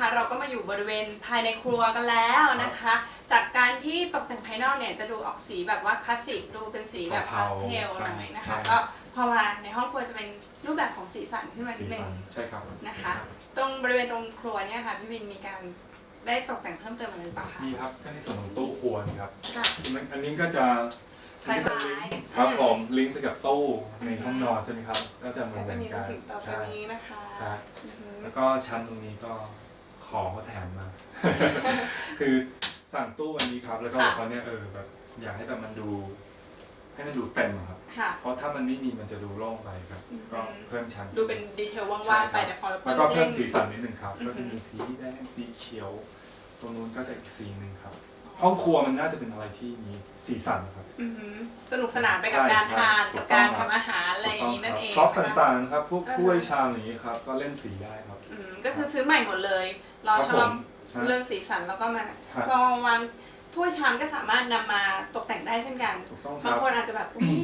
นี้นะคะ เราก็มาอยู่บริเวณภายในครัวกันแล้วนะคะ จากการที่ตกแต่งภายนอกเนี่ยจะดูออกสีแบบว่าคลาสสิกดูเป็นสีแบบพาเทาสๆเทลหใช่น่อยนะใช่คะครัก็บพอมาในห้องครัวจะเป็นรูปแบบของสีสันขึ้นมานิสีดนึงสันใช่ครับนะคะ ตรงบริเวณตรงครัวเนี่ยค่ะพี่วินมีการได้ตกแต่งเพิ่มเติมอะไรหรือเปล่าคะมีครับก็ในส่วนของตู้ครัวนะครับค่ะอันนี้ก็จะอันนี้ก็จะลิงก์ครับผมลิงก์ไปกับตู้ในห้องนอนใช่ไหมครับ ก็จะเหมืก็อนจะมีกัรูนปสิงโตตัวใช่นี้นะคะครับอือฮึแล้วก็ชั้นตรงนี้ก็ ขอเขาแถมมา คือสั่งตู้อันนี้ครับ แล้วก็บอกเขาเนี่ยเออแบบอยากให้แบบมันดู ให้มันดูเต็มอะครับ ค่ะ เพราะถ้ามันไม่มีมันจะดูโล่งไปครับ อืม ก็เพิ่มชั้น ดูเป็นดีเทลว่างๆไปแต่พอเราแล้วก็เพิ่มล่นสีสันนิดนึงครับ อือฮึ ก็จะมีสีแดงสีเขียว ตรงนู้นก็จะอีกสีหนึ่งครับ ห้องครัวมันน่าจะเป็นอะไรที่มีสีสันครับ อือหือสนุกสนานไปกับใช่การใช่ทานถูกับกต้กาองรครับทำอาหารอะไรอย่างนี้นั่นเองครอบนะคะต่างๆนะครับพวกอ่าฮะถ้วยชามอย่างนี้ครับก็เล่นสีได้ครับ อืมก็คือซื้อใหม่หมดเลยเราครับชอบผมฮะเรื่องสีสันแล้วก็มาครับพอวางถ้วยชามก็สามารถนำมาตกแต่งได้เช่นกัน ถูกต้องคบางรับคนอาจจะแบบอุ้ย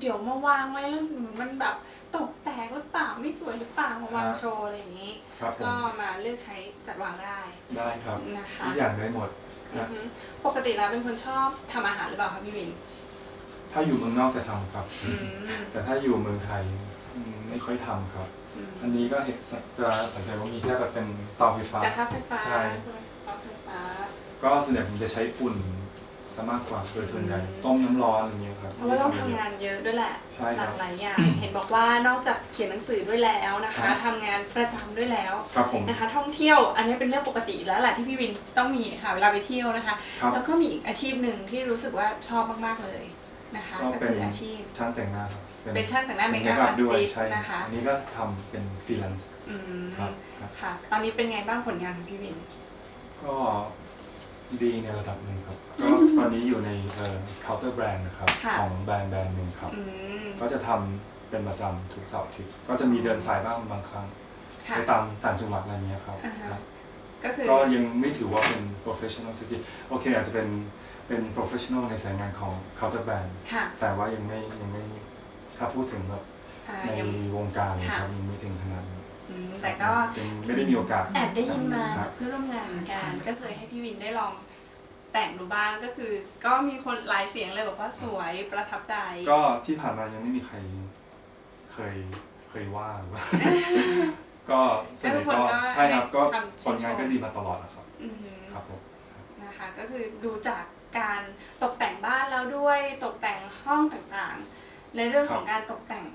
เดี๋ยวมาวางไว้แล้วมันแบบตกแตกหรือเปล่าไม่สวยหรือเปล่ามาวางฮะโชว์อะไรอย่างนี้ ครับผมก็มาเลือกใช้จัดวางได้ได้ครับนะคะ ทุกอย่างได้หมด อือนะฮึปกติแล้วเป็นคนชอบทำอาหารหรือเปล่าคะพี่วินถ้าอยู่เมืองนอกจะทำครับ อืมแต่ถ้าอยู่เมืองไทยอืมไม่ค่อยทำครับ อืมอันนี้ก็เห็นจะสังเกตว่ามีแค่แบบเป็นเตาไฟฟ้า กระทะไฟฟ้าใช่ใช่ไหมกระทะไฟฟ้า ก็ส่วนใหญ่ผมจะใช้อุ่น ซะมากกว่าโดยส่วนใหญ่อืมต้มน้ำร้อนอย่างเงี้ยครับเพราะว่าต้องไม่ทำเยอะงานเยอะด้วยแหละใช่หครัลาบกหลายอย่าง เห็นบอกว่านอกจากเขียนหนังสือด้วยแล้วนะคะครับ ทำงานประจำด้วยแล้วครับผม นะคะ ท่องเที่ยวอันนี้เป็นเรื่องปกติแล้วแหละที่พี่วินต้องมีหาเวลาไปเที่ยวนะคะ ครับ แล้วก็มีอีกอาชีพหนึ่งที่รู้สึกว่าชอบมากๆเลยนะคะก็ก็เป็น คืออาชีพช่างแต่งหน้าครับเป็นช่างแต่งหน้าเมคเมอัคพอัอาพร์ด้วยติสใช่นะคะอันนี้ก็ทำเป็นฟรีแลนซ์อืมครับครับ ค่ะ ตอนนี้เป็นไงบ้างผลงานของพี่วิน ก็ ดีในระดับหนึ่งครับ ก็ตอนนี้อยู่ในเอ่อ counter brand นะครับ ค่ะ ของแบรนด์แบรนด์หนึ่งครับ อืมก็จะทำเป็นประจำทุกเสาร์อาทิตย์ก็จะมีเดินสายบ้างบางครั้งค่ะ ไปตามต่างจังหวัดอะไรเงี้ยครับอ่าฮะ ครับก็คือ ก็ยังไม่ถือว่าเป็น professional city โอเค อาจจะเป็นเป็น professional ในสายงานของ counter brand ค่ะแต่ว่ายังไม่ยังไม่ถ้าพูดถึงแบบอ่าในยัง วงการนะค่ะ ครับยังไม่ถึงขนาดนั้น อืมแต่ก็ยังไม่ได้มีโอกาสแอบได้ยินมาครัจาบกเพื่อนร่วมงานเหมือนกัน ก็เคยให้พี่วินได้ลองแต่งดูบ้างก็คือ ก็มีคนหลายเสียงเลยบอกว่าสวยประทับใจ ก็ที่ผ่านมายังไม่มีใครเคยเคยว่าหรือว่าก็ส่วนใหญ่ทุกคนก็ก็ใช่ครับก็ให้คำชื่ผนชม ลงานก็ดีมาตลอดนะครับอือหือครับผม นะคะ ก็คือดูจากการตกแต่งบ้านแล้วด้วยตกแต่งห้องต่างๆ ในเรื่องของการตกแต่ง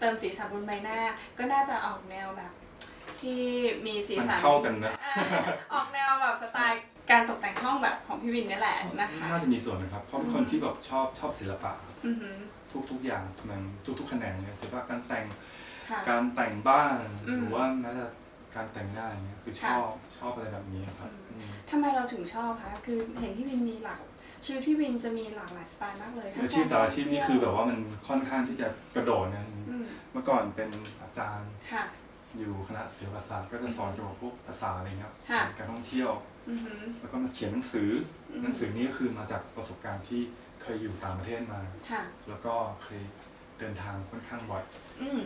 เติมสีสันบนใบหน้า ก็น่าจะออกแนวแบบ ที่มีสีมันสันเข้ากันนะอ่าออกแนวแบบสไตล์การตกแต่งห้องแบบของพี่วินนี่แหละนะคะ น่าจะมีส่วนนะครับเพราะเป็นคนที่แบบชอบชอบศิลปะ อือหือทุกทุกอย่างมันทุกทุกๆแขนงเลยศิลปะการแต่งค่ะ การแต่งบ้านอืมหรือว่าแม้แต่การแต่งหน้าอย่างเงี้ยคือชค่ะอบชอบอะไรแบบนี้ครับอืม ทำไมเราถึงชอบคะ คือเห็นพี่วินมีหลากชีวิตพี่วินจะมีหลากหลายสไตล์มากเลยทั้งอาชีพแต่ละอาชีพนี่กรคือแบบว่ามันค่อนข้างที่จะกระโดดนะอืม เมื่อก่อนเป็นอาจารย์ค่ะ อยู่คณะศิลปศาสตร์ก็จะสอนเกี่ยวกับพวกภาษาอะไรเงี้ยครับค่ะ การท่องเที่ยว อือหือ แล้วก็มาเขียนหนังสืออม หนังสือนี้ก็คือมาจากประสบการณ์ที่เคยอยู่ต่างประเทศมา ค่ะ แล้วก็เคยเดินทางค่อนข้างบ่อยอืม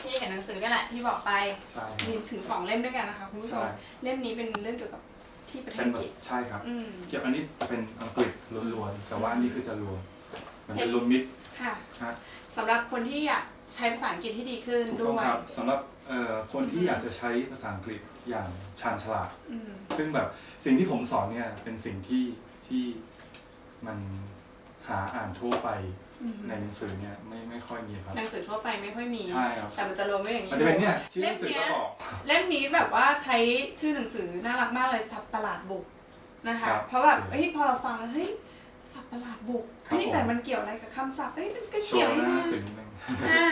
พี่เห็นหนังสือนี่แหละที่บอกไปใช่คมีรับถึงสองเล่มด้วยกันนะคะคุณผู้ชใช่มเล่มนี้เป็นเรื่องเกี่ยวกับที่ประเทเป็ศนอังแบบกฤษใช่ครับ อืม เกี่ยวอันนี้จะเป็นอังกฤษล้วนๆแต่ว่าอันนี้คือจะรวมมันเป็นเห็นรวมมิตรค่ะฮะสำหรับคนที่อยาก ใช้ภาษาอังกฤษให้ดีขึ้นถูกด้ต้องวยครับสำหรับเอ่อคนที่อยากจะใช้ภาษาอังกฤษอย่างชาญฉลาด อืมซึ่งแบบสิ่งที่ผมสอนเนี่ยเป็นสิ่งที่ที่มันหาอ่านทั่วไปอืมในหนังสือเนี่ยไม่ไม่ค่อยมีครับ หนังสือทั่วไปไม่ค่อยมี ใช่ครับ แต่มันจะรวมไว้อย่างนี้ มันจะเป็นเนี่ยชื่อหนังสือเล่มก็เนี้ยบอก เล่มนี้แบบว่าใช้ชื่อหนังสือน่ารักมากเลยสับตลาดบุกนะคะ ครับเพราะแบบโอเคเฮ้ยพอเราฟังแล้วเฮ้ย สับตลาดบุกครับเฮ้ยผม แต่มันเกี่ยวอะไรกับคำศัพท์เฮ้ยมันก็โชเกี่ยวว์หนะน้าสื่อนิดนึงอ่า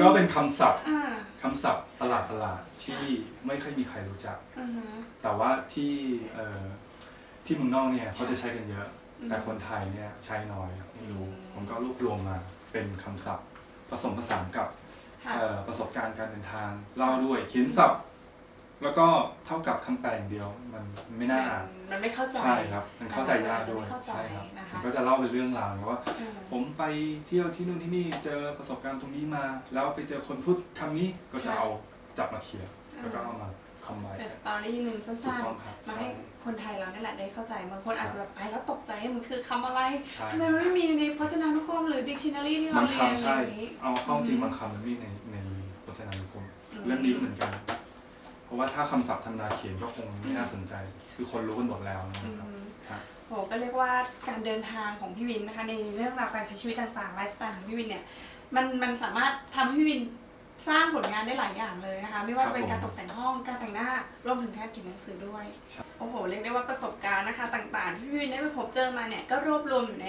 ก็เป็นคำศัพท์อ่าคำศัพท์ตลาดตลาดที่ไม่ค่อยมีใครรู้จัก อือฮึ แต่ว่าที่เอ่อที่เมืองนอกเนี่ยเขาจะใช้กันเยอะ อืม แต่คนไทยเนี่ยใช้น้อยไม่รู้อืมผมก็รวบรวมมาเป็นคำศัพท์ ผสมผสานกับค่ะ เอ่อประสบการณ์การเดินทางเล่าด้วยเขียนศัพท์ แล้วก็เท่ากับคำแปลอย่างเดียว มันไม่น่าอ่านมันไม่เข้าใจ ใช่ครับ มันเข้าใจยากด้วยมันจะไม่เข้าใจใช่ครับนะคะ มันก็จะเล่าเป็นเรื่องราวนะว่า อืม ผมไปเที่ยวที่นู่นที่นี่เจอประสบการณ์ตรงนี้มา แล้วไปเจอคนพูดคำนี้ก็จะเอาจับมาเขียนแล้วก็เอามาคำไว้เป็นสตอรี่หนึ่งสั้ถูกนต้องครับๆ มาให้คนไทยเราเนี่ยแหละได้เข้าใจบางคนอาจจะแบบไปแล้วตกใจมันคือคำอะไรใช่ ทำไมมันไม่มีในพจนานุกรมหรือ dictionary ที่เราบางเรียนคำอะใช่ไรอย่างนี้ เอาเข้าจริงอืมบางคำมันไม่มีในในพจนานุกรมอืม เรื่องนี้ก็เหมือนกัน เพราะว่าถ้าคำศัพท์ธรรมดาเขียนก็คงไม่น่าสนใจ คือคนรู้กันหมดแล้วนะอืครับมครับโหก็เรียกว่าการเดินทางของพี่วินนะคะในเรื่องราวการใช้ชีวิตต่างๆไลฟ์สไตล์ของพี่วินเนี่ยมันมันสามารถทำให้พี่วินสร้างผลงานได้หลายอย่างเลยนะคะ ไม่ว่าจะเป็นการตกแต่งห้องการแต่งหน้ารวมถึงการเขียนหนังสือด้วย โอ้โห เรียกได้ว่าประสบการณ์นะคะ ต่างๆ ที่พี่วินได้ไปพบเจอมาเนี่ยก็รวบรวมอยู่ใน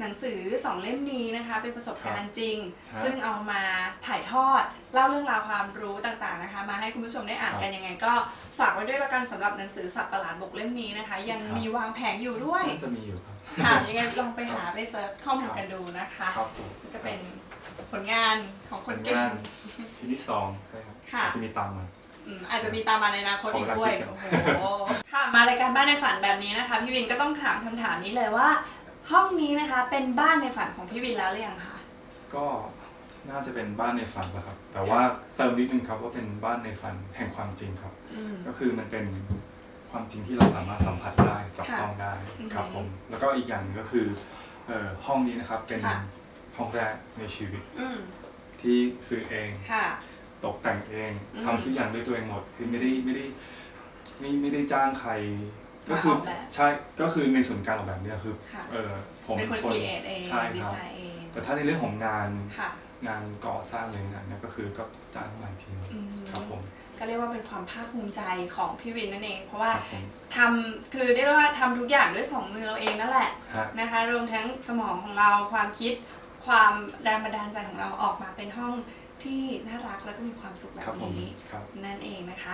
หนังสือสองเล่มนี้นะคะ เป็นประสบการณ์จริง ครับซึ่งเอามาถ่ายทอดเล่าเรื่องราวความรู้ต่างๆนะคะ มาให้คุณผู้ชมได้อ่านกันยังไง ก็ฝากไว้ด้วยละกันสำหรับหนังสือสับประหลาดบกเล่มนี้นะคะ ยังมีวางแผงอยู่ด้วยน่าจะมีอยู่ครับ ค่ะยังไงลองไปหาไปเซิร์ชข้อมูลกันดูนะคะ ครับผมนี่ก็เป็นผลงานของคนผลเก่งางนชิ้นที่สองใช่ครับค่ะ อาจจะมีตามมา อืมอาจจะมีตามมาในอนาคตอีกด้วย ขอโอ้เวลาคิดกันโห ค่ะ มารายการบ้านในฝันแบบนี้นะคะ พี่วินก็ต้องถามคำถามนี้เลยว่า ห้องนี้นะคะเป็นบ้านในฝันของพี่วินแล้วหรือยังคะก็น่าจะเป็นบ้านในฝันนะครับ แต่ว่าเติมนิดนึงครับว่าเป็นบ้านในฝันแห่งความจริงครับ อืม ก็คือมันเป็นความจริงที่เราสามารถสัมผัสได้จับค่ะต้องได้ครับอืมผมแล้วก็อีกอย่างหนึ่งก็คือเอ่อห้องนี้นะครับเป็นค่ะ ห้องแรกในชีวิตอืมที่ซื้อเอง ค่ะ ตกแต่งเองอืมทำทุกอย่างด้วยตัวเองหมดคือไม่ได้ไม่ได้ไม่ไม่ได้จ้างใคร ก็คืมาออกแบบ ใช่ก็คือในส่วนการออกแบบเนี่ยคือค่ะ เออผมเป็นคนคนครีเอทเองใช่ดีครับ ไซน์เองแต่ถ้าในเรื่องของงานค่ะงานก่อสร้างอะไรงานเนี่ยก็คือก็จ้างมาอีกทีนึงอืมครับผมก็เรียกว่าเป็นความภาคภูมิใจของพี่วินนั่นเอง เพราะว่าครับผมทำคือเรียกได้ว่าทำทุกอย่างด้วยสองมือเราเองนั่นแหละฮะ นะคะ รวมทั้งสมองของเราความคิด ความแรงบันดาลใจของเราออกมาเป็นห้องที่น่ารักแล้วก็มีความสุขแบครับบผมนี้ ครับ นั่นเองนะคะ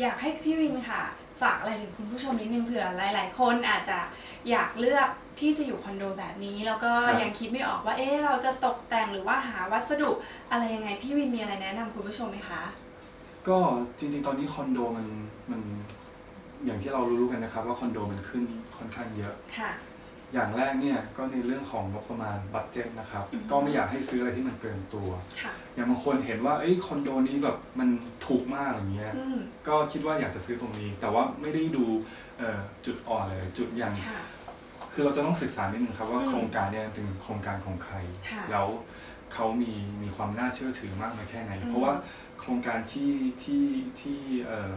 อยากให้พี่วินค่ะ ฝากอะไรถึงคุณผู้ชมนิดนึงเผื่อหลาย ๆ คนอาจจะอยากเลือกที่จะอยู่คอนโดแบบนี้ แล้วก็ครับยังคิดไม่ออกว่า เอ๊ะเราจะตกแต่งหรือว่าหาวัสดุอะไรยังไงพี่วินมีอะไรแนะนำคุณผู้ชมไหมคะ ก็จริงๆ ตอนนี้คอนโดมันมันอย่างที่เรารู้ๆกันนะครับว่าคอนโดมันขึ้นค่อนข้างเยอะ ค่ะ อย่างแรกเนี่ยก็ในเรื่องของงบประมาณบัตเจ็ตนะครับอืมก็ไม่อยากให้ซื้ออะไรที่มันเกินตัวค่ะอย่างบางคนเห็นว่าเอ้ยคอนโดนี้แบบมันถูกมากอย่างเงี้ยอืมก็คิดว่าอยากจะซื้อตรงนี้ แต่ว่าไม่ได้ดูเอ่อจุดอ่อนเลยจุดอย่างค่ะคือเราจะต้องศึกษานิดนึงครับว่าอืมโครงการเนี่ยเป็นโครงการของใครค่ะแล้วเขามีมีความน่าเชื่อถือมากน้อยแค่ไหนอืมเพราะว่าโครงการที่ที่ที่เอ่อ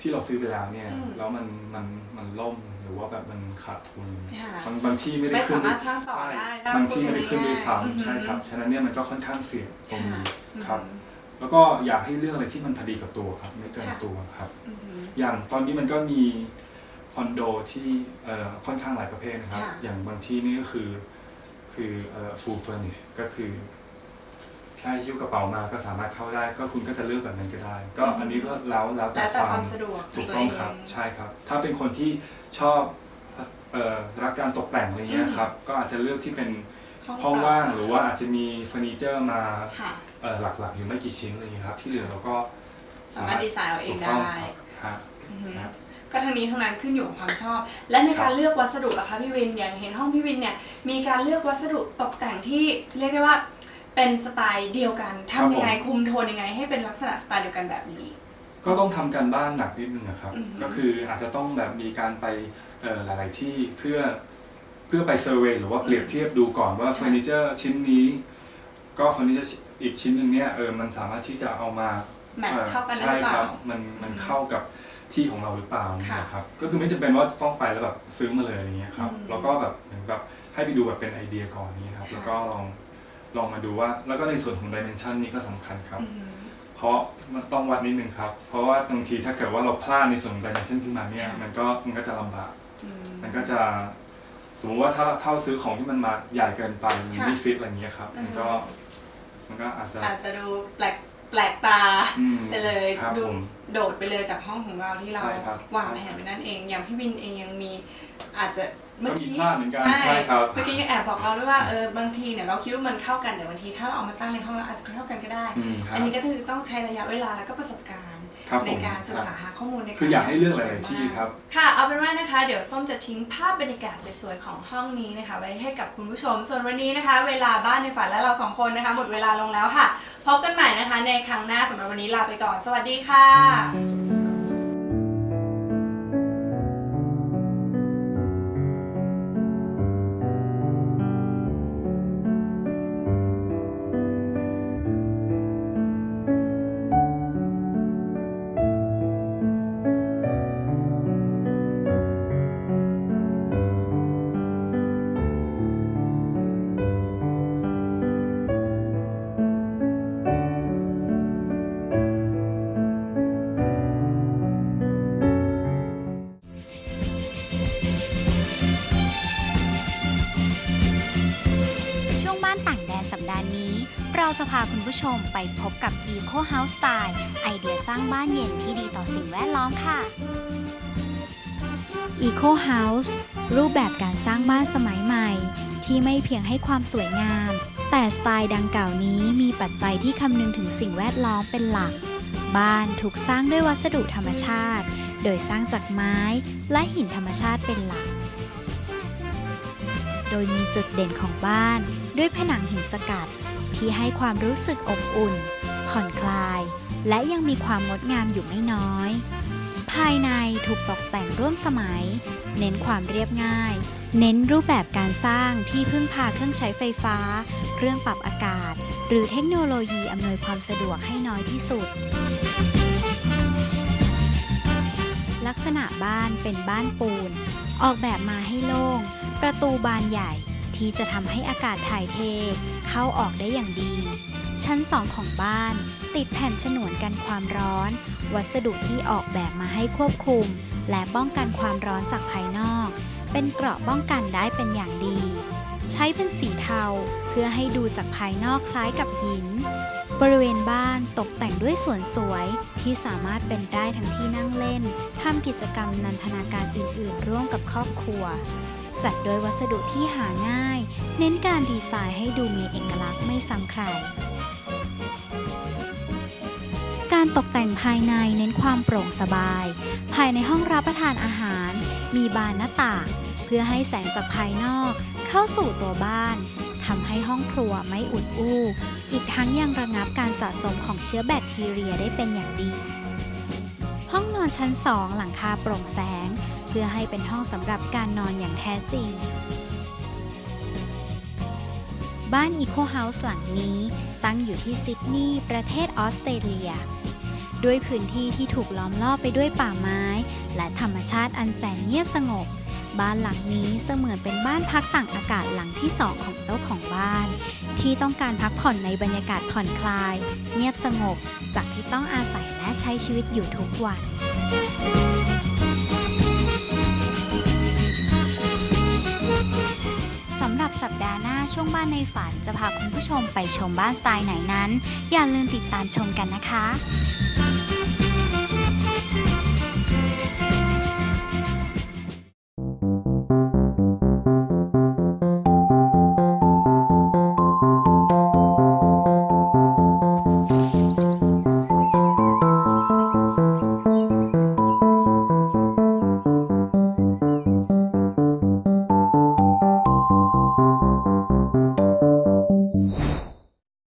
ที่เราซื้อไปแล้วเนี่ยอืมแล้วมันมันมันล่ม หรือว่าแบบมันขาดทุนค่ะบางบางที่ไม่ได้ไม่ขึ้สานมารถสร้างต่อใช่ได้ถ้บางที่ไม่ได้ขึ้นด้วยอืมซ้ำใช่ครับฉะนั้นเนี่ยมันก็ค่อนข้างเสี่ยงตรงนี้อืมครับ แล้วก็อยากให้เลือกอะไรที่มันพอดีกับตัวครับ ไม่เกินค่ะตัวครับอืมอย่างตอนนี้มันก็มีคอนโดที่เอ่อค่อนข้างหลายประเภทนะครับค่ะอย่างบางที่นี่ก็คือคือเอ่อ full furnish ก็คือ แค่หิ้วกระเป๋ามาก็สามารถเข้าได้ ก็คุณก็จะเลือกแบบนั้นก็ได้ ก็อันนี้ก็แล้วแล้วแต่แล้วแต่ควาความมสะดวกขถูองกตัวต้อเองงครับใช่ครับ ถ้าเป็นคนที่ชอบเอ่อรักการตกแต่งอะไรเงี้ยครับก็อาจจะเลือกที่เป็นห้องว่างหรือว่าอาจจะมีเฟอร์นิเจอร์มาค่ะ เอ่อหลักๆอยู่ไม่กี่ชิ้นอะไรเงี้ยครับ ที่เหลือเราก็สามารถดีไซน์เอาเองถูกต้ได้ ครับฮะ อือฮึครับก็ทั้งนี้ทั้งนั้นขึ้นอยู่กับความชอบ และในครัการบเลือกวัสดุล่ะคะพี่วินอย่างเห็นห้องพี่วินเนี่ยมีการเลือกวัสดุตกแต่งที่เรียกได้ว่า เป็นสไตล์เดียวกันทำยังไงคุมโทนยังไง ให้เป็นลักษณะสไตล์เดียวกันแบบนี้ ก็ต้องทำการบ้านหนักนิดนึงนะครับ อืมก็คืออาจจะต้องแบบมีการไปเอ่อหลาย ๆ ที่เพื่อเพื่อไปเซอร์เวยหรือว่าเปรียบเทียบดูก่อนว่าเฟอร์นิเจอร์ชิ้นนี้ ก็เฟอร์นิเจอร์อีกชิ้นหนึ่งเนี่ยเออมันสามารถที่จะเอามา แมทช์เข้ากันได้ใช่หรือเปคล่ารับมันมันเข้ากับที่ของเราหรือเปล่าค่ะ นะครับ ก็คือไม่จำเป็นว่าจะต้องไปแล้วแบบซื้อมาเลยอย่างเงี้ยครับอืมแล้วก็แบบเหมือนแบบให้ไปดูแบบเป็นไอเดียก่อนนี้ครับค่ะแล้วก็ลอง ลองมาดูว่า แล้วก็ในส่วนของดิเมนชันนี่ก็สำคัญครับอือฮึเพราะมันต้องวัดนิดนึงครับ เพราะว่าบางทีถ้าเกิดว่าเราพลาดในส่วนของดิเมนชันขึ้นมาเนี่ยมันก็มันก็จะลำบากอืมมันก็จะสมมติว่าถ้าถ้าซื้อของที่มันมาใหญ่เกินไปมันค่ะไม่ฟิตอะไรเงี้ยครับ มันก็อือฮึมันก็อาจจะอาจจะดูแปลกแปลกตาอืมไปเลยครับดูผมโดดไปเลยจากห้องของเราที่เราใช่ครับวางแผนไว้นั่นเอง อย่างพี่วินเองยังมีอาจจะ เมื่อก็มีกี้พลาดเหมือนกันใช่ครับ เมื่อกี้ยังแอบบอกเราด้วยว่าเออบางทีเนี่ยเราคิดว่ามันเข้ากันแต่บางทีถ้าเราเอามาตั้งในห้องเราอาจจะเข้ากันก็ได้ อืมครับอันนี้ก็คือต้องใช้ระยะเวลาแล้วก็ประสบการณ์ ครับในผมการศึกษาครับหาข้อมูลในคืออยากให้เลือกหลายๆที่ครับ ค่ะเอาเป็นว่านะคะเดี๋ยวส้มจะทิ้งภาพบรรยากาศสวยๆของห้องนี้นะคะ ไว้ให้กับคุณผู้ชม ส่วนวันนี้นะคะ เวลาบ้านในฝันและเราสองคนนะคะ หมดเวลาลงแล้วค่ะ พบกันใหม่นะคะ ในครั้งหน้าสำหรับวันนี้ลาไปก่อน สวัสดีค่ะ ผู้ชมไปพบกับ Eco House Style ไอเดียสร้างบ้านเย็นที่ดีต่อสิ่งแวดล้อมค่ะ Eco House รูปแบบการสร้างบ้านสมัยใหม่ ที่ไม่เพียงให้ความสวยงาม แต่สไตล์ดังกล่าวนี้มีปัจจัยที่คำนึงถึงสิ่งแวดล้อมเป็นหลัก บ้านถูกสร้างด้วยวัสดุธรรมชาติ โดยสร้างจากไม้และหินธรรมชาติเป็นหลัก โดยมีจุดเด่นของบ้านด้วยผนังหินสกัด ที่ให้ความรู้สึกอบอุ่น ผ่อนคลาย และยังมีความงดงามอยู่ไม่น้อย ภายในถูกตกแต่งร่วมสมัย เน้นความเรียบง่าย เน้นรูปแบบการสร้างที่พึ่งพาเครื่องใช้ไฟฟ้า เครื่องปรับอากาศ หรือเทคโนโลยีอำนวยความสะดวกให้น้อยที่สุดลักษณะบ้านเป็นบ้านปูน ออกแบบมาให้โล่ง ประตูบานใหญ่ ที่จะทำให้อากาศถ่ายเท เข้าออกได้อย่างดี ชั้นสองของบ้าน ติดแผ่นฉนวนกันความร้อน วัสดุที่ออกแบบมาให้ควบคุม และป้องกันความร้อนจากภายนอก เป็นเกราะป้องกันได้เป็นอย่างดี ใช้เป็นสีเทาเพื่อให้ดูจากภายนอกคล้ายกับหิน บริเวณบ้านตกแต่งด้วยสวนสวยที่สามารถเป็นได้ทั้งที่นั่งเล่นทำกิจกรรมนันทนาการอื่น ๆ ร่วมกับครอบครัว จัดโดยวัสดุที่หาง่าย เน้นการดีไซน์ให้ดูมีเอกลักษณ์ไม่ซ้ำใคร การตกแต่งภายในเน้นความโปร่งสบาย ภายในห้องรับประทานอาหาร มีบานหน้าต่างเพื่อให้แสงจากภายนอก เข้าสู่ตัวบ้านทำให้ห้องครัวไม่อุดอู้ อีกทั้งยังระงับการสะสมของเชื้อแบคทีเรียได้เป็นอย่างดี ห้องนอนชั้น2หลังคาโปร่งแสง พื่อให้เป็นห้องสำหรับการนอนอย่างแท้จริง บ้าน Eco House หลังนี้ตั้งอยู่ที่ซิดนีย์ประเทศออสเตรเลีย ด้วยพื้นที่ที่ถูกล้อมรอบไปด้วยป่าไม้ และธรรมชาติอันแสนเงียบสงบบ้านหลังนี้เสมือนเป็นบ้านพักต่างอากาศหลังที่สองของเจ้าของบ้าน ที่ต้องการพักผ่อนในบรรยากาศผ่อนคลาย เงียบสงบจากที่ต้องอาศัยและใช้ชีวิตอยู่ทุกวัน สำหรับสัปดาห์หน้าช่วงบ้านในฝันจะพาคุณผู้ชมไปชมบ้านสไตล์ไหนนั้น อย่าลืมติดตามชมกันนะคะ